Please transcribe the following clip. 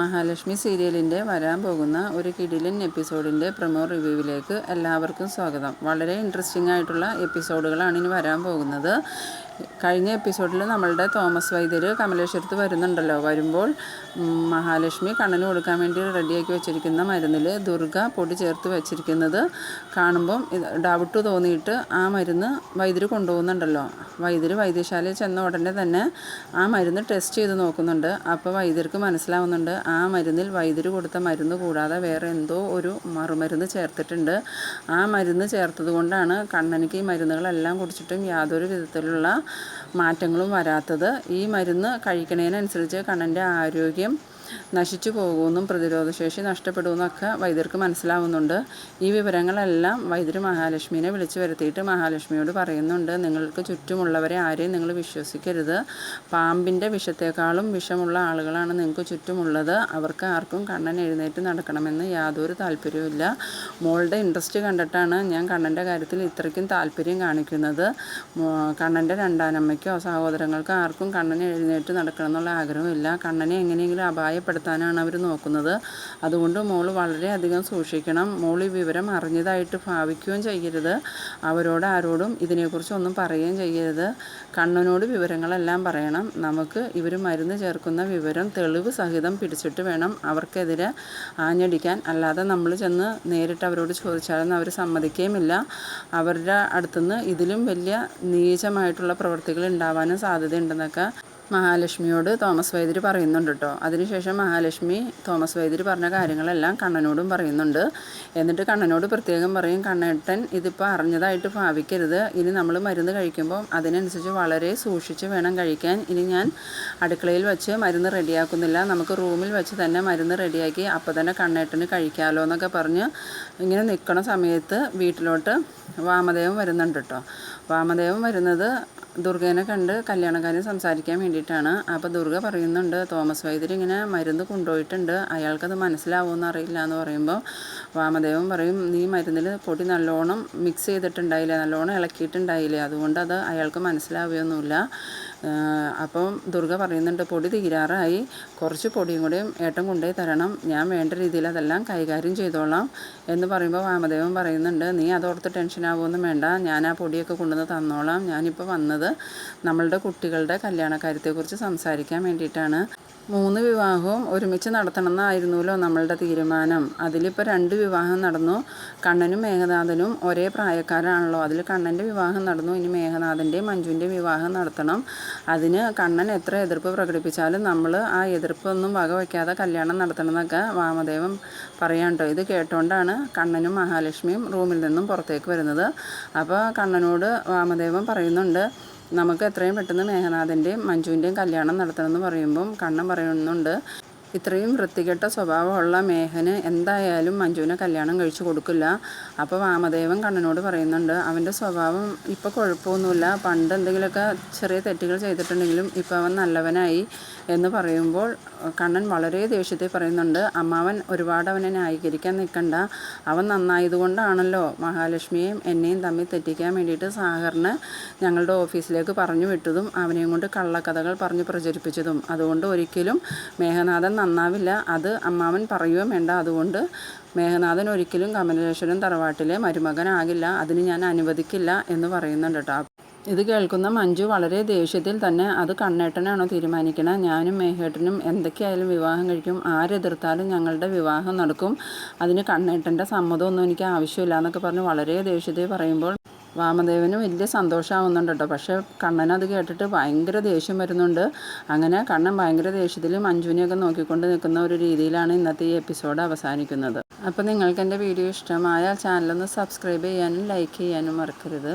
മഹാലക്ഷ്മി സീരിയലിന്റെ വരാൻ പോകുന്ന ഒരു കിടിലൻ എപ്പിസോഡിന്റെ പ്രമോ റിവ്യൂവിലേക്ക് എല്ലാവർക്കും സ്വാഗതം. വളരെ ഇൻട്രസ്റ്റിംഗ് ആയിട്ടുള്ള എപ്പിസോഡുകളാണ് ഇനി വരാൻ പോകുന്നത്. കഴിഞ്ഞ എപ്പിസോഡിൽ നമ്മളുടെ തോമസ് വൈദ്യർ കമലേശ്വരത്ത് വരുന്നുണ്ടല്ലോ. വരുമ്പോൾ മഹാലക്ഷ്മി കണ്ണന് കൊടുക്കാൻ വേണ്ടി റെഡിയാക്കി വെച്ചിരിക്കുന്ന മരുന്നിൽ ദുർഗ പൊടി ചേർത്ത് വെച്ചിരിക്കുന്നത് കാണുമ്പം ഡൗട്ട് തോന്നിയിട്ട് ആ മരുന്ന് വൈദ്യർ കൊണ്ടുപോകുന്നുണ്ടല്ലോ. വൈദ്യർ വൈദ്യശാലയിൽ ചെന്ന ഉടനെ തന്നെ ആ മരുന്ന് ടെസ്റ്റ് ചെയ്ത് നോക്കുന്നുണ്ട്. അപ്പോൾ വൈദ്യർക്ക് മനസ്സിലാവുന്നുണ്ട് ആ മരുന്നിൽ വൈദ്യർ കൊടുത്ത മരുന്ന് കൂടാതെ വേറെ എന്തോ ഒരു മറുമരുന്ന് ചേർത്തിട്ടുണ്ട്. ആ മരുന്ന് ചേർത്തത് കൊണ്ടാണ് കണ്ണനിക്ക് ഈ മരുന്നുകളെല്ലാം കുടിച്ചിട്ടും യാതൊരു വിധത്തിലുള്ള മാറ്റങ്ങളും വരാത്തത് ഈ മരുന്ന് കഴിക്കണതിനനുസരിച്ച് കണ്ണന്റെ ആരോഗ്യം നശിച്ചു പോകുമെന്നും പ്രതിരോധശേഷി നഷ്ടപ്പെടുമെന്നൊക്കെ വൈദ്യർക്ക് മനസ്സിലാവുന്നുണ്ട്. ഈ വിവരങ്ങളെല്ലാം വൈദ്യർ മഹാലക്ഷ്മിനെ വിളിച്ചു വരുത്തിയിട്ട് മഹാലക്ഷ്മിയോട് പറയുന്നുണ്ട്. നിങ്ങൾക്ക് ചുറ്റുമുള്ളവരെ ആരെയും നിങ്ങൾ വിശ്വസിക്കരുത്. പാമ്പിന്റെ വിഷത്തേക്കാളും വിഷമുള്ള ആളുകളാണ് നിങ്ങൾക്ക് ചുറ്റുമുള്ളത്. അവർക്ക് ആർക്കും കണ്ണൻ എഴുന്നേറ്റ് നടക്കണമെന്ന് യാതൊരു താല്പര്യവുമില്ല. മോളുടെ ഇൻട്രസ്റ്റ് കണ്ടിട്ടാണ് ഞാൻ കണ്ണന്റെ കാര്യത്തിൽ ഇത്രയ്ക്കും താല്പര്യം കാണിക്കുന്നത്. കണ്ണന്റെ രണ്ടാനമ്മയ്ക്കോ സഹോദരങ്ങൾക്കോ ആർക്കും കണ്ണനെ എഴുന്നേറ്റ് നടക്കണം എന്നുള്ള ആഗ്രഹമില്ല കണ്ണനെ എങ്ങനെയെങ്കിലും അപായ ഭയപ്പെടുത്താനാണ് അവർ നോക്കുന്നത്. അതുകൊണ്ട് മോൾ വളരെയധികം സൂക്ഷിക്കണം. മോൾ ഈ വിവരം അറിഞ്ഞതായിട്ട് ഭാവിക്കുകയും ചെയ്യരുത്. അവരോട് ആരോടും ഇതിനെക്കുറിച്ച് ഒന്നും പറയുകയും ചെയ്യരുത്. കണ്ണനോട് വിവരങ്ങളെല്ലാം പറയണം. നമുക്ക് ഇവർ മരുന്ന് ചേർക്കുന്ന വിവരം തെളിവ് സഹിതം പിടിച്ചിട്ട് വേണം അവർക്കെതിരെ ആഞ്ഞടിക്കാൻ. അല്ലാതെ നമ്മൾ ചെന്ന് നേരിട്ട് അവരോട് ചോദിച്ചാലൊന്നും അവർ സമ്മതിക്കുകയുമില്ല അവരുടെ അടുത്തുനിന്ന് ഇതിലും വലിയ നീചമായിട്ടുള്ള പ്രവൃത്തികൾ ഉണ്ടാവാനും സാധ്യതയുണ്ടെന്നൊക്കെ മഹാലക്ഷ്മിയോട് തോമസ് വൈദ്യർ പറയുന്നുണ്ട് കേട്ടോ അതിനുശേഷം മഹാലക്ഷ്മി തോമസ് വൈദ്യർ പറഞ്ഞ കാര്യങ്ങളെല്ലാം കണ്ണനോടും പറയുന്നുണ്ട്. എന്നിട്ട് കണ്ണനോട് പ്രത്യേകം പറയും കണ്ണേട്ടൻ ഇതിപ്പോൾ അറിഞ്ഞതായിട്ട് ഭാവിക്കരുത്. ഇനി നമ്മൾ മരുന്ന് കഴിക്കുമ്പോൾ അതിനനുസരിച്ച് വളരെ സൂക്ഷിച്ച് വേണം കഴിക്കാൻ. ഇനി ഞാൻ അടുക്കളയിൽ വെച്ച് മരുന്ന് റെഡിയാക്കുന്നില്ല. നമുക്ക് റൂമിൽ വെച്ച് തന്നെ മരുന്ന് റെഡിയാക്കി അപ്പോൾ തന്നെ കണ്ണേട്ടന് കഴിക്കാമല്ലോ എന്നൊക്കെ പറഞ്ഞ് ഇങ്ങനെ നിൽക്കണ സമയത്ത് വീട്ടിലോട്ട് വാമദേവം വരുന്നുണ്ട് കേട്ടോ വാമദേവം വരുന്നത് ദുർഗേനെ കണ്ട് കല്യാണകാര്യം സംസാരിക്കാൻ വേണ്ടിയിട്ടാണ്. അപ്പോൾ ദുർഗ പറയുന്നുണ്ട് തോമസ് വൈദ്യർ ഇങ്ങനെ മരുന്ന് കൊണ്ടുപോയിട്ടുണ്ട്. അയാൾക്കത് മനസ്സിലാവുമെന്ന് അറിയില്ല എന്ന് പറയുമ്പോൾ വാമദേവൻ പറയും നീ മരുന്നിൽ പൊടി നല്ലോണം മിക്സ് ചെയ്തിട്ടുണ്ടായില്ല? നല്ലോണം ഇളക്കിയിട്ടുണ്ടായില്ലേ? അതുകൊണ്ട് അത് അയാൾക്ക് മനസ്സിലാവുകയൊന്നുമില്ല. അപ്പം ദുർഗ പറയുന്നുണ്ട് പൊടി തീരാറായി. കുറച്ച് പൊടിയും കൂടിയും ഏട്ടൻ കൊണ്ടേ തരണം. ഞാൻ വേണ്ട രീതിയിൽ അതെല്ലാം കൈകാര്യം ചെയ്തോളാം. എന്ന് പറയുമ്പോൾ വാമദേവൻ പറയുന്നുണ്ട് നീ അതോർത്ത് ടെൻഷൻ ആവുമൊന്നും വേണ്ട. ഞാൻ ആ പൊടിയൊക്കെ കൊണ്ടുവന്ന് തന്നോളാം. ഞാനിപ്പോൾ വന്നത് നമ്മളുടെ കുട്ടികളുടെ കല്യാണ കാര്യത്തെക്കുറിച്ച് സംസാരിക്കാൻ വേണ്ടിയിട്ടാണ്. മൂന്ന് വിവാഹവും ഒരുമിച്ച് നടത്തണമെന്നായിരുന്നല്ലോ നമ്മളുടെ തീരുമാനം. അതിലിപ്പോൾ രണ്ട് വിവാഹം നടന്നു. കണ്ണനും മേഘനാഥനും ഒരേ പ്രായക്കാരാണല്ലോ. അതിൽ കണ്ണന്റെ വിവാഹം നടന്നു. ഇനി മേഘനാഥന്റെയും മഞ്ജുവിന്റെയും വിവാഹം നടത്തണം. അതിന് കണ്ണൻ എത്ര എതിർപ്പ് പ്രകടിപ്പിച്ചാലും നമ്മൾ ആ എതിർപ്പൊന്നും വകവയ്ക്കാതെ കല്യാണം നടത്തണമെന്നൊക്കെ വാമദേവൻ പറയാണ്ടോ ഇത് കേട്ടോണ്ടാണ് കണ്ണനും മഹാലക്ഷ്മിയും റൂമിൽ നിന്നും പുറത്തേക്ക് വരുന്നത്. അപ്പോൾ കണ്ണനോട് വാമദേവൻ പറയുന്നുണ്ട് നമുക്ക് എത്രയും പെട്ടെന്ന് മേഘനാഥന്റെയും മഞ്ജുവിന്റെയും കല്യാണം നടത്തണമെന്ന് പറയുമ്പം കണ്ണൻ പറയുന്നുണ്ട്. ഇത്രയും വൃത്തികെട്ട സ്വഭാവമുള്ള മേഹന് എന്തായാലും മഞ്ജുവിനെ കല്യാണം കഴിച്ചു കൊടുക്കില്ല. അപ്പോൾ വാമദേവൻ കണ്ണനോട് പറയുന്നുണ്ട് അവന്റെ സ്വഭാവം ഇപ്പോൾ കുഴപ്പമൊന്നുമില്ല. പണ്ട് എന്തെങ്കിലുമൊക്കെ ചെറിയ തെറ്റുകൾ ചെയ്തിട്ടുണ്ടെങ്കിലും ഇപ്പോൾ അവൻ നല്ലവനായി. എന്ന് പറയുമ്പോൾ കണ്ണൻ വളരെ ദേഷ്യത്തിൽ പറയുന്നുണ്ട് അമ്മാവൻ ഒരുപാട് അവനെ ന്യായീകരിക്കാൻ നിൽക്കണ്ട. അവൻ നന്നായതുകൊണ്ടാണല്ലോ മഹാലക്ഷ്മിയെയും എന്നെയും തമ്മിൽ തെറ്റിക്കാൻ വേണ്ടിയിട്ട് സാഹറിന് ഞങ്ങളുടെ ഓഫീസിലേക്ക് പറഞ്ഞു വിട്ടതും അവനെയും കൊണ്ട് കള്ളക്കഥകൾ പറഞ്ഞ് പ്രചരിപ്പിച്ചതും. അതുകൊണ്ട് ഒരിക്കലും മേഘനാഥൻ നന്നാവില്ല. അത് അമ്മാവൻ പറയുകയും വേണ്ട. അതുകൊണ്ട് മേഘനാഥൻ ഒരിക്കലും കമലേശ്വരൻ തറവാട്ടിലെ മരുമകനാകില്ല. അതിന് ഞാൻ അനുവദിക്കില്ല എന്ന് പറയുന്നുണ്ട് കേട്ടോ. ഇത് കേൾക്കുന്ന മഞ്ജു വളരെ ദേഷ്യത്തിൽ തന്നെ അത് കണ്ണേട്ടനാണോ തീരുമാനിക്കണം? ഞാനും മേഘേട്ടനും എന്തൊക്കെയായാലും വിവാഹം കഴിക്കും. ആരെതിർത്താലും ഞങ്ങളുടെ വിവാഹം നടക്കും. അതിന് കണ്ണേട്ടന്റെ സമ്മതമൊന്നും എനിക്ക് ആവശ്യമില്ല എന്നൊക്കെ പറഞ്ഞ് വളരെ ദേഷ്യത്തിൽ പറയുമ്പോൾ വാമദേവന് വലിയ സന്തോഷമാവുന്നുണ്ട് കേട്ടോ. പക്ഷേ കണ്ണനത് കേട്ടിട്ട് ഭയങ്കര ദേഷ്യം വരുന്നുണ്ട്. അങ്ങനെ കണ്ണൻ ഭയങ്കര ദേഷ്യത്തിൽ മഞ്ജുവിനെയൊക്കെ നോക്കിക്കൊണ്ട് നിൽക്കുന്ന ഒരു രീതിയിലാണ് ഇന്നത്തെ ഈ എപ്പിസോഡ് അവസാനിക്കുന്നത്. അപ്പോൾ നിങ്ങൾക്ക് എന്റെ വീഡിയോ ഇഷ്ടമായാൽ ചാനലൊന്ന് സബ്സ്ക്രൈബ് ചെയ്യാനും ലൈക്ക് ചെയ്യാനും മറക്കരുത്.